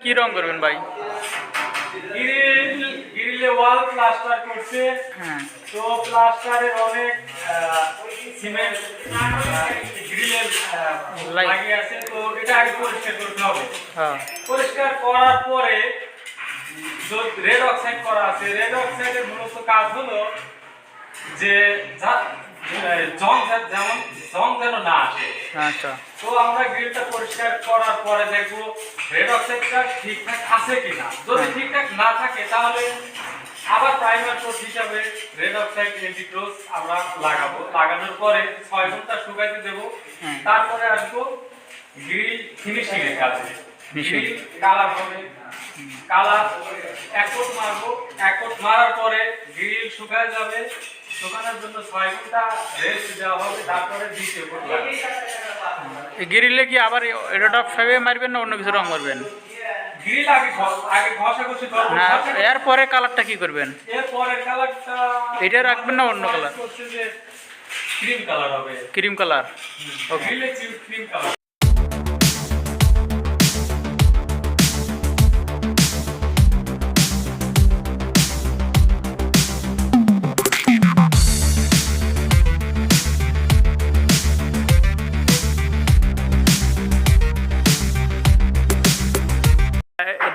কি রং করবেন ভাই? গ্রিল গ্রিলে ওয়াল প্লাস্টার করছে। হ্যাঁ। তো প্লাস্টারের অনেক সিমেন্ট লাগিয়ে আছে। তো এটা আগে পরিষ্কার করতে হবে। হ্যাঁ। পরিষ্কার করার পরে রেড অক্সাইড করা আছে রেড অক্সাইডের মূলত কাজ হলো যে জং যেমন জং যেন না আসে। আচ্ছা। তো আমরা গ্রিলটা পরিষ্কার করার পরে দেখব রেড অক্সাইডটা ঠিকঠাক আছে কিনা। যদি হ্যাঁ। ঠিকঠাক না থাকে তাহলে আবার প্রাইমার কোট হিসাবে রেড অক্সাইড এন্টিক্লোজ আমরা লাগাবো। লাগানোর পরে ছয় ঘণ্টা শুকাইতে দেবো। তারপরে আসব গ্রিল ফিনিশিং এর কাজে। গ্রিল কালার হবে। কালার একট মারবো। একট মারার পরে গ্রিল শুকায় যাবে। শুকানোর জন্য ছয় ঘণ্টা রেস্ট দেওয়া হবে তারপরে দ্বিতীয় কোট গিরিলে কি আবার এটা ফাইভে মারবেন না অন্য কিছু রং করবেন? গ্রিল আগে না এরপরে কালারটা কি করবেন? কালারটা এটা রাখবেন না অন্য কালার? ক্রিম কালার হবে। Cream colour okay cream colour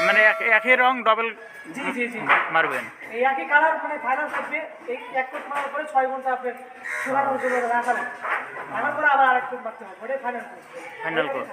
মানে এক- একই রং ডবল জি জি জি। মারবেন। এই একই কালার মানে ফাইনাল করবে। এই এক কোট মারার পরে ছয় ঘণ্টা আপনার শুকানোর জন্য রাখা লাগবে রাখার পরে আবার আরেক কোট মারতে হবে। ওটাই ফাইনাল কোড ফাইনাল কোট